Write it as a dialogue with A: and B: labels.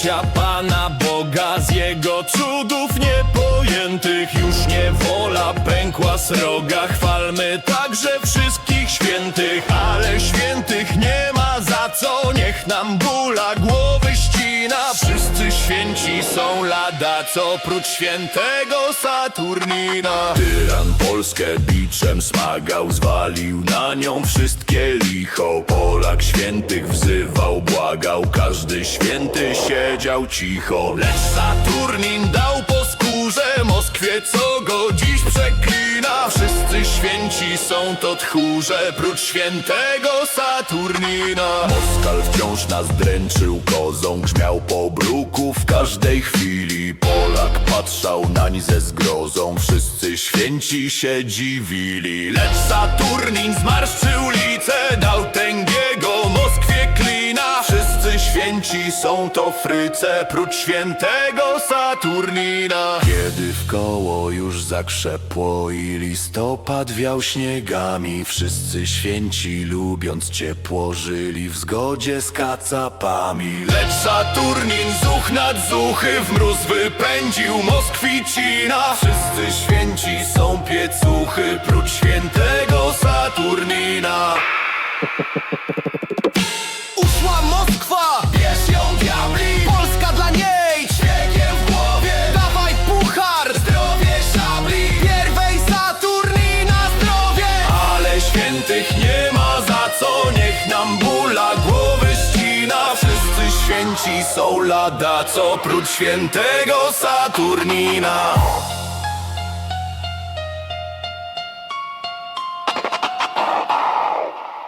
A: życia Pana Boga z Jego cudów niepojętych. Już niewola pękła sroga Chwalmy także wszystkich świętych. Ale świętych nie ma za co. Niech nam bóla święci są lada Co prócz świętego Saturnina. Tyran Polskę biczem smagał Zwalił na nią wszystkie licho. Polak świętych wzywał, błagał Każdy święty siedział cicho. Lecz Saturnin dał po skórze Moskwie, co go dziś przeklina. Wszyscy święci są to tchórze Prócz świętego Saturnina. Moskal wciąż nas dręczył kozą Grzmiał po bruku. W każdej chwili Polak patrzał nań ze zgrozą. Wszyscy święci się dziwili Lecz Saturnin zmarszczył święci są to fryce Prócz świętego Saturnina. Kiedy w koło już zakrzepło I listopad wiał śniegami Wszyscy święci lubiąc ciepło Żyli w zgodzie z kacapami. Lecz Saturnin zuch nad zuchy W mróz wypędził Moskwicina Wszyscy święci są piecuchy Prócz świętego świętych nie ma za co Niech nam bóla. Głowy ścina Wszyscy święci są lada Co prócz świętego Saturnina